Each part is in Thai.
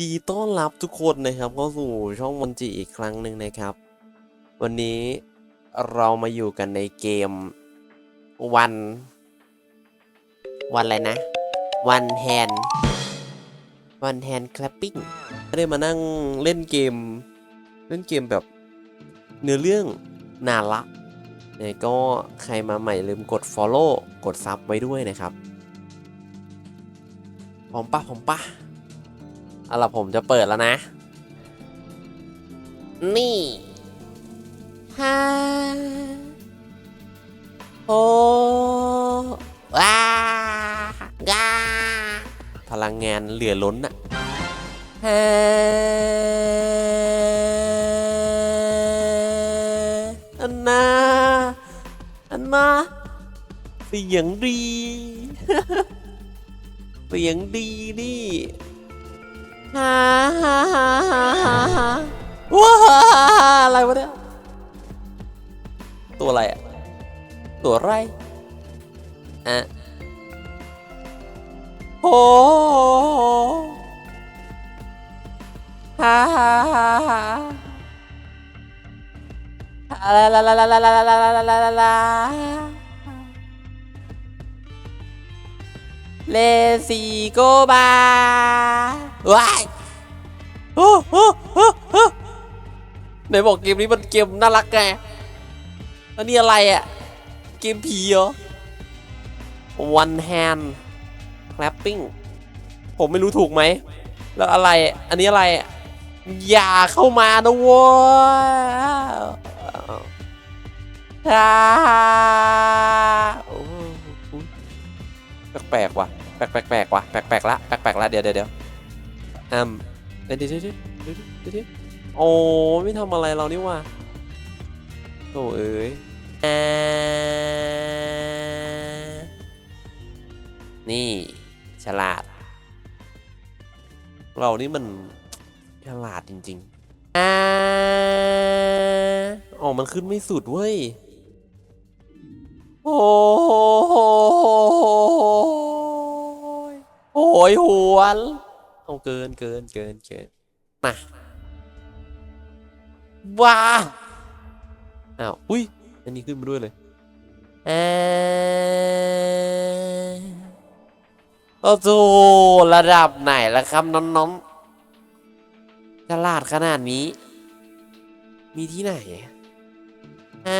ดีต้อนรับทุกคนนะครับเข้าสู่ช่องวันจีอีกครั้งหนึ่งนะครับ วันนี้เรามาอยู่กันในเกมวัน วันอะไรนะ วันแฮนวันแฮนคลปปิ้งไม่ได้มานั่งเล่นเกม เล่นเกมแบบเนื้อเรื่องนานละเนี่ยก็ใครมาใหม่ลืมกด Follow กดซับไว้ด้วยนะครับพร้อมปะพร้อมปะ เอาล่ะผมจะเปิดแล้วนะ นี่ฮ่าโอ้ว้ากาพลังงานเหลือล้นอะฮ่าอันนาอันนาเสียงดี เสียงดีนี่ ฮ่าฮ่าฮ่าฮ่าฮ่าฮ่าว้าอะไรวะเนี่ย ตัวอะไรอะตัวไรอะโอ้ฮ่าฮ่าฮ่าฮ่าลาลาลาลาลาลาลาลาลาลาลาเลสีโกบา ว้ายโอ้โหไหนบอกเกมนี้มันเกมน่ารักไงอันนี้อะไรอะ่ะ เกมผีเหรอ one hand clapping ผมไม่รู้ถูกไหม แล้วอะไร อันนี้อะไร อย่าเข้ามานะว้ยอ่าแปลกๆว่ะแปลกๆแปลกๆว่ะ แปลกๆละ แปลกๆละ เดี๋ยวเดี๋ยว เดี๋ยวอืมเดี๋ยวเดี๋ยวเดี๋ยวเดี๋ยวโอ้ไม่ทำอะไรเรานี่ว่ะโอ้เอ้ยนี่ฉลาด เรานี่มันฉลาดจริงๆอ๋อมันขึ้นไม่สุดเว้ย โอ้โหโอ้ยหวน เอาเกินเกินเกินเกินมาว้าอ้าวอุ้ยอันนี้ขึ้นมาด้วยเลยเออโอ้โหระดับไหนล้วครับน้องๆฉลาดขนาดนี้ มีที่ไหนเอ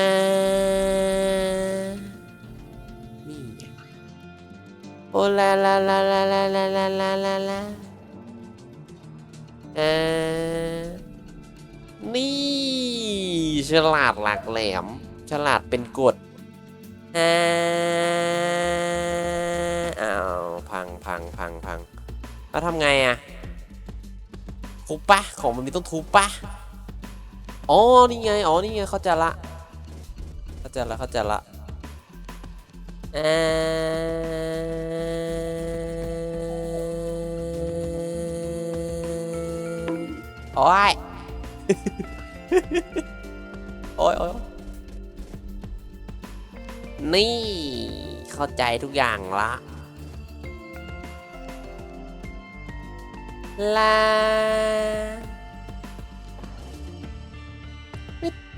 อนี่โอ้ลาลาลาลาลาลาลาลาลา เออนี่ฉลาดหลักแหลม ฉลาดเป็นกฎอ่าอ้าวพังพังพังพังแล้วทำไงอะทุบปะของมันมีต้องทุบปะอ๋อ นี่ไง อ๋อ นี่ไง เข้าใจละ เข้าใจละ เข้าใจละอ่า โอ้ย โอ้ยโอ้ยนี่ เข้าใจทุกอย่างละลา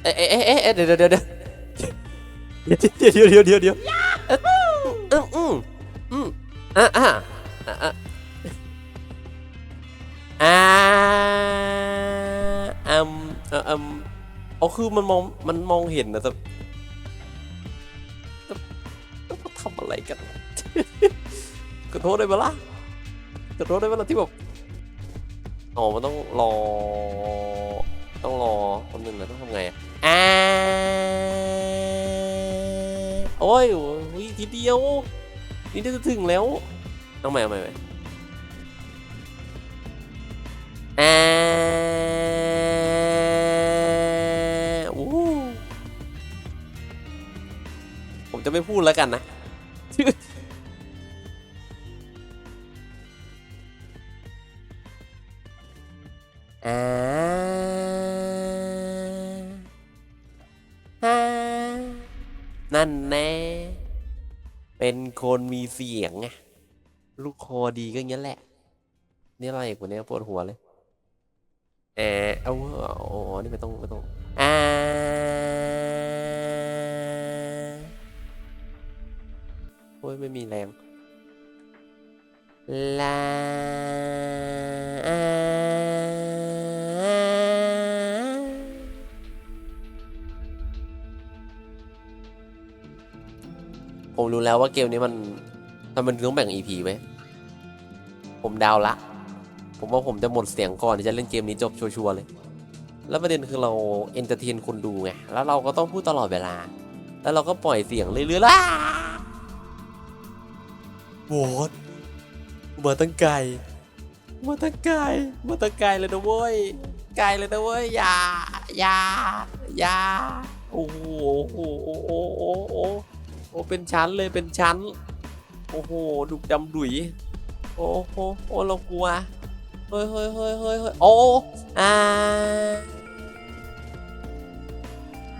เอ๊ะเอ๊ะเอ๊ะเอ๊ะเดี๋ยวเดี๋ยวเดี๋ยวเดี๋ยวเดี๋ยวเดี๋ยวเดี๋ยวเดี๋ยวอืมอืมอืมอะอะ อ๋อคือมันมองมันมองเห็นนะแต่แต่แต่เขาทำอะไรกันขอโทษได้ไหมล่ะขอโทษได้ไหมล่ะที่แบบอ๋อมันต้องรอ ต้องรอคนหนึ่งนะต้องทำไงอะอ่าโอ้ยโอ้ยทีเดียว นี่จะถึงแล้วเอาใหม่เอาใหม่ จะไม่พูดแล้วกันนะ อ่าอ่านั่นแน่ เป็นคนมีเสียงไงลูกคอดีก็อย่างนี้ยแหละ นี่อะไรกวันนี้ปวดหัวเลยแอร์เอาโอ้นี่ไม่ต้องไม่ต้อง อ่า อ้ยไม่มีแรงลาผมรู้แล้วว่าเกมนี้มันทำไมมันต้องแบ่ง EP ไว้ ผมดาวละ ผมว่าผมจะหมดเสียงก่อนที่จะเล่นเกมนี้จบชัวร์เลย แล้วประเด็นคือเราเอนเตอร์เทนคนดูไง แล้วเราก็ต้องพูดตลอดเวลา แล้วเราก็ปล่อยเสียงเรื่อยๆล่ะ โหวตมาตั้งไกลมาตั้งไกลมาตั้งไกลเลยนะเว้ย ไกลเลยนะเว้ย อย่า อย่า อย่า โอ้โห โอ้โห โอ้โห โอ้โหโอ้เป็นชั้นเลย เป็นชั้น โอ้โห ดุกดำดุย โอ้โห โอ้เรากลัว เฮ้ยเฮ้ยเฮ้ยเฮ้ยเฮ้ยโอ้อ่า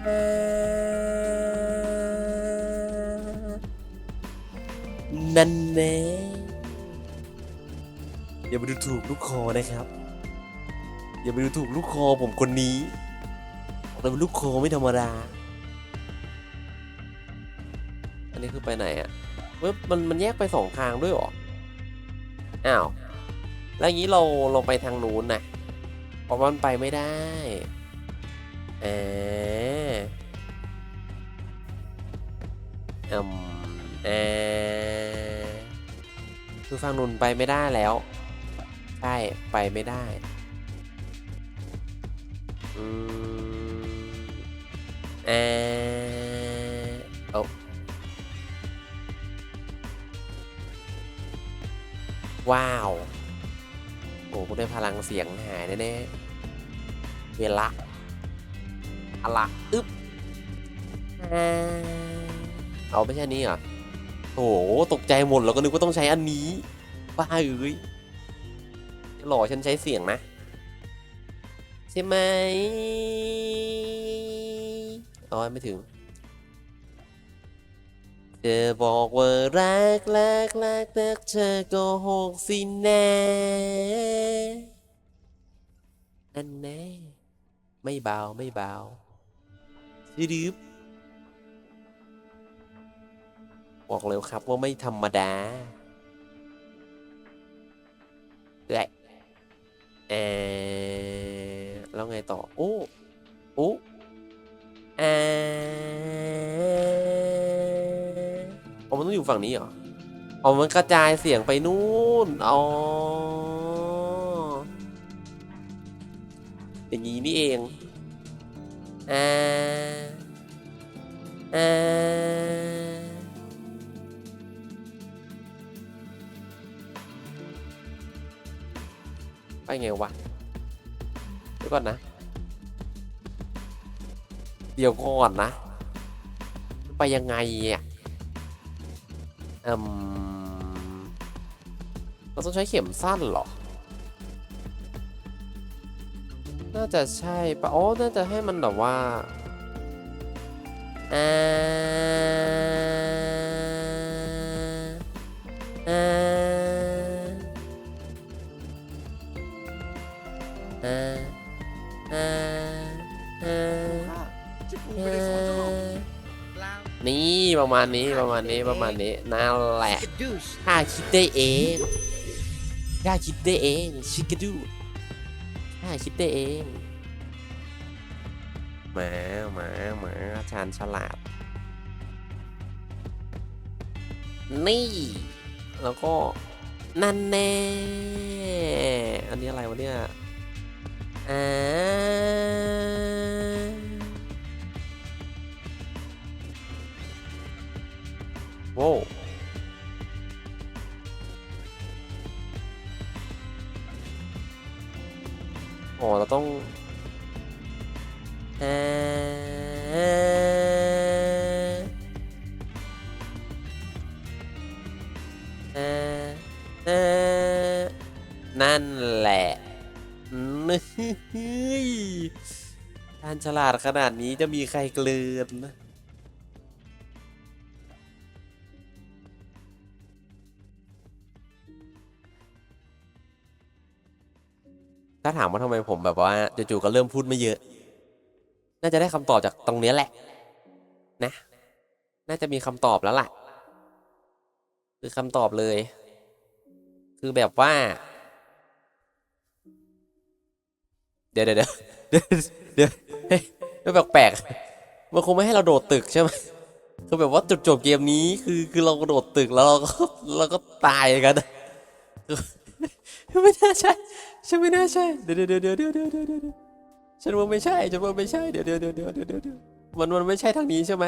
อ่า นั่นแน่อย่าไปดูถูกลูกคอนะครับ อย่าไปดูถูกลูกคอผมคนนี้แต่เป็นลูกคอไม่ธรรมดา อันนี้คือไปไหนอะเว็บมันมันแยกไปสองทางด้วยหรอ อ้าว แล้วอย่างนี้เราเราไปทางนู้นนะเพราะมันไปไม่ได้เอออืมเออ คือฝั่งนู้นไปไม่ได้แล้ว ใช่ ไปไม่ได้ อืมเออเอาว้าว โอ้โหได้พลังเสียงหายแน่ๆเวลาอะไรอึ๊บอ่าเอาไม่ใช่นนี้เหรอ โอ้โหตกใจหมดแล้วก็นึกว่าต้องใช้อันนี้บ้าเอ้ยหล่อฉันใช้เสียงนะ ใช่ไหมอ๋อไม่ถึงเธอบอกว่ารักรักรักรักเธอโกหกสินะนั่นแน่ไม่เบาไม่เบาดืบ บอกเลยครับว่าไม่ธรรมดาเอ้ยเออแล้วไงต่อ โอ้ โอ้เอออ๋อมันต้องอยู่ฝั่งนี้เหรออ๋อมันกระจายเสียงไปนู่น อ๋อ อย่างนี้นี่เองอ่าอ่า ไปไงวะเดี๋ยวก่อนนะ เดี๋ยวก่อนนะไปยังไงอะอืมเราต้องใช้เข็มสั้นเหรอ น่าจะใช่ปะอ๋อ น่าจะให้มันแบบว่าอ่าอ่า อ่านี่ประมาณนี้ประมาณนี้ประมาณนี้นั่นแหละข้าคิดได้เองข้าคิดได้เองชิคกดูข้าคิดได้เองหมาหมาหมาอาจารย์ฉลาด นี่ แล้วก็นั่นแน่ อันนี้อะไรวะเนี่ยอ่า โว้วอ๋อเราต้องอ่าอ่าอ่านั่นแหละนี่การฉลาดขนาดนี้จะมีใครเกลือนนะ ถ้าถามว่าทำไมผมแบบว่าจู่ๆก็เริ่มพูดไม่เยอะ น่าจะได้คำตอบจากตรงนี้แหละ นะ น่าจะมีคำตอบแล้วล่ะ คือคำตอบเลย คือแบบว่า เดี๋ยวเดี๋ยวเดี๋ยวเดี๋ยวเดี๋ยวแปลกๆมันคงไม่ให้เราโดดตึกใช่ไหมคือแบบว่าจุดจบเกมนี้คือคือเรากระโดดตึกแล้วเราก็เราก็ตายกัน คือไม่น่าใช่ ฉันไม่น่าใช่ เดี๋ยวเดี๋ยวเดี๋ยวเดี๋ยวเดี๋ยวเดี๋ยวเดี๋ยวฉันว่าไม่ใช่ฉันว่าไม่ใช่ เดี๋ยวเดี๋ยวเดี๋ยวเดี๋ยวเดี๋ยวเดี๋ยวมันมันไม่ใช่ทางนี้ใช่ไหม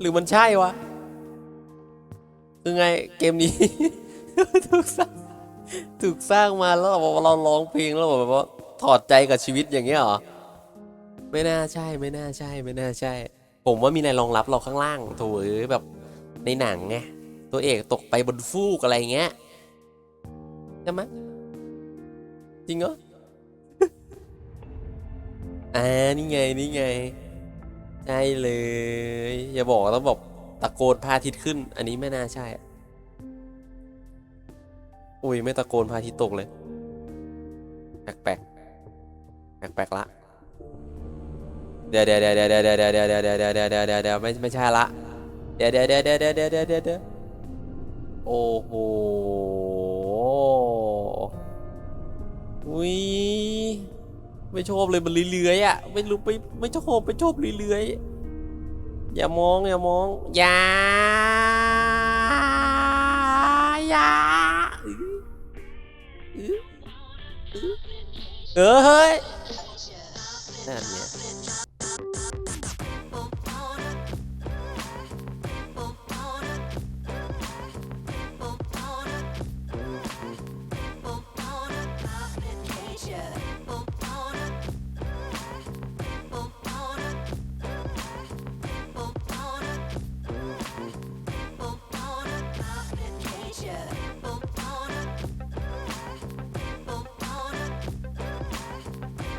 หรือมันใช่วะคือไงเกมนี้ ถูกสร้างถูกสร้างมาแล้วเราเราร้องเพลงแล้วแบบว่าถอดใจกับชีวิตอย่างเงี้ยเหรอไม่น่าใช่ไม่น่าใช่ไม่น่าใช่ ผมว่ามีอะไรองรับเราข้างล่างโถเอ้แบบในหนังไงตัวเอกตกไปบนฟูกอะไรเงี้ยใช่ไหม จริงเหรอ อ่า นี่ไง นี่ไง ใช่เลย อย่าบอกต้องบอกตะโกนพาทิตขึ้น อันนี้ไม่น่าใช่ อุ้ย ไม่ตะโกนพาทิตตกเลย แปลกแปลกแปลกละ เดี๋ยวเดี๋ยวเดี๋ยวเดี๋ยวเดี๋ยวเดี๋ยวเดี๋ยวเดี๋ยวเดี๋ยวเดี๋ยวเดี๋ยวเดี๋ยวเดี๋ยวไม่ไม่ใช่ละ เดี๋ยวเดี๋ยวเดี๋ยวเดี๋ยวเดี๋ยวเดี๋ยวเดี๋ยวโอ้โห อุ้ยไม่ชอบเลยมันเลื้อยๆอะไม่รู้ไม่ไม่ชอบไม่ชอบเลื้อยๆอย่ามองอย่ามองอย่าอย่าเออเฮ้ยนั่นเนี่ย